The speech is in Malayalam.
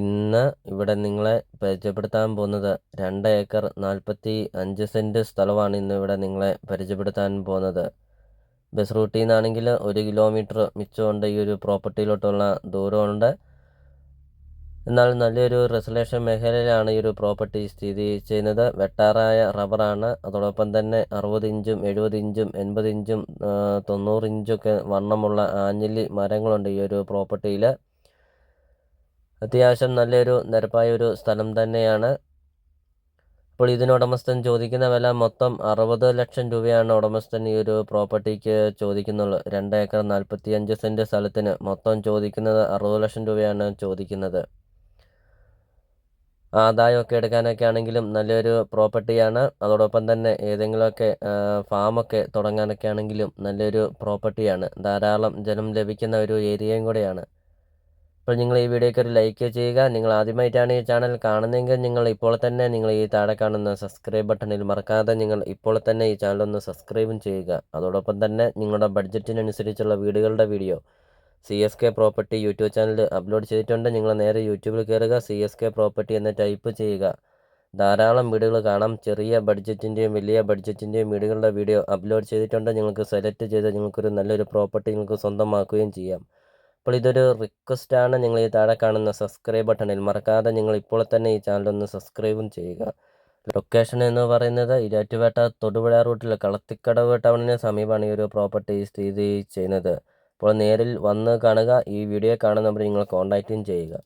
ഇന്ന് ഇവിടെ നിങ്ങളെ പരിചയപ്പെടുത്താൻ പോകുന്നത് രണ്ട് ഏക്കർ നാൽപ്പത്തി അഞ്ച് സെന്റ് സ്ഥലമാണ് ഇന്ന് ഇവിടെ നിങ്ങളെ പരിചയപ്പെടുത്താൻ പോകുന്നത്. ബസ് റൂട്ടിൽ നിന്നാണെങ്കിൽ ഒരു കിലോമീറ്റർ മിച്ചമുണ്ട് ഈ ഒരു പ്രോപ്പർട്ടിയിലോട്ടുള്ള ദൂരമുണ്ട്. എന്നാൽ നല്ലൊരു റെസലേഷൻ മേഖലയിലാണ് ഈ ഒരു പ്രോപ്പർട്ടി സ്ഥിതി ചെയ്യുന്നത്. വെട്ടാറായ റബ്ബറാണ്. അതോടൊപ്പം തന്നെ അറുപത് ഇഞ്ചും എഴുപത് ഇഞ്ചും എൺപത് ഇഞ്ചും തൊണ്ണൂറ് ഇഞ്ചൊക്കെ വണ്ണമുള്ള ആഞ്ഞിലി മരങ്ങളുണ്ട് ഈ ഒരു പ്രോപ്പർട്ടിയിൽ. അത്യാവശ്യം നല്ലൊരു നിരപ്പായ ഒരു സ്ഥലം തന്നെയാണ്. അപ്പോൾ ഇതിന് ഉടമസ്ഥൻ ചോദിക്കുന്ന വില മൊത്തം അറുപത് ലക്ഷം രൂപയാണ് ഉടമസ്ഥൻ ഈ ഒരു പ്രോപ്പർട്ടിക്ക് ചോദിക്കുന്നുള്ളൂ രണ്ട് ഏക്കർ നാൽപ്പത്തി അഞ്ച് സെന്റ് സ്ഥലത്തിന് മൊത്തം ചോദിക്കുന്നത് അറുപത് ലക്ഷം രൂപയാണ് ചോദിക്കുന്നത്. ആദായമൊക്കെ എടുക്കാനൊക്കെ ആണെങ്കിലും നല്ലൊരു പ്രോപ്പർട്ടിയാണ്. അതോടൊപ്പം തന്നെ ഏതെങ്കിലുമൊക്കെ ഫാമൊക്കെ തുടങ്ങാനൊക്കെ ആണെങ്കിലും നല്ലൊരു പ്രോപ്പർട്ടിയാണ്. ധാരാളം ജലം ലഭിക്കുന്ന ഒരു ഏരിയയും കൂടെയാണ്. അപ്പോൾ നിങ്ങൾ ഈ വീഡിയോയ്ക്ക് ഒരു ലൈക്ക് ചെയ്യുക. നിങ്ങൾ ആദ്യമായിട്ടാണ് ഈ ചാനൽ കാണുന്നതെങ്കിൽ നിങ്ങൾ ഇപ്പോൾ തന്നെ നിങ്ങൾ ഈ താഴെ കാണുന്ന സബ്സ്ക്രൈബ് ബട്ടണിൽ മറക്കാതെ നിങ്ങൾ ഇപ്പോൾ തന്നെ ഈ ചാനൽ ഒന്ന് സബ്സ്ക്രൈബും ചെയ്യുക. അതോടൊപ്പം തന്നെ നിങ്ങളുടെ ബഡ്ജറ്റിനനുസരിച്ചുള്ള വീടുകളുടെ video C S K property YouTube channel upload ചെയ്തിട്ടുണ്ട്. നിങ്ങൾ നേരെ യൂട്യൂബിൽ കയറുക. സി എസ് കെ പ്രോപ്പർട്ടി എന്ന് ടൈപ്പ് ചെയ്യുക. ധാരാളം വീടുകൾ കാണാം. ചെറിയ ബഡ്ജറ്റിന്റെയും വലിയ ബഡ്ജറ്റിന്റെയും വീടുകളുടെ വീഡിയോ അപ്ലോഡ് ചെയ്തിട്ടുണ്ട്. നിങ്ങൾക്ക് സെലക്ട് ചെയ്ത് നിങ്ങൾക്കൊരു നല്ലൊരു പ്രോപ്പർട്ടി നിങ്ങൾക്ക് സ്വന്തമാക്കുകയും ചെയ്യാം. അപ്പോൾ ഇതൊരു റിക്വസ്റ്റാണ് നിങ്ങൾ ഈ താഴെ കാണുന്ന സബ്സ്ക്രൈബ് ബട്ടണിൽ മറക്കാതെ നിങ്ങൾ ഇപ്പോൾ തന്നെ ഈ ചാനൽ ഒന്ന് സബ്സ്ക്രൈബും ചെയ്യുക. ലൊക്കേഷൻ എന്ന് പറയുന്നത് ഇരാറ്റുപേട്ട തൊടുപുഴ റൂട്ടിലെ കളത്തിക്കടവ് ടൗണിന് സമീപമാണ് ഈ ഒരു പ്രോപ്പർട്ടി സ്ഥിതി ചെയ്യുന്നത്. അപ്പോൾ നേരിൽ വന്ന് കാണുക. ഈ വീഡിയോ കാണുന്നവർ നിങ്ങൾ കോൺടാക്റ്റും ചെയ്യുക.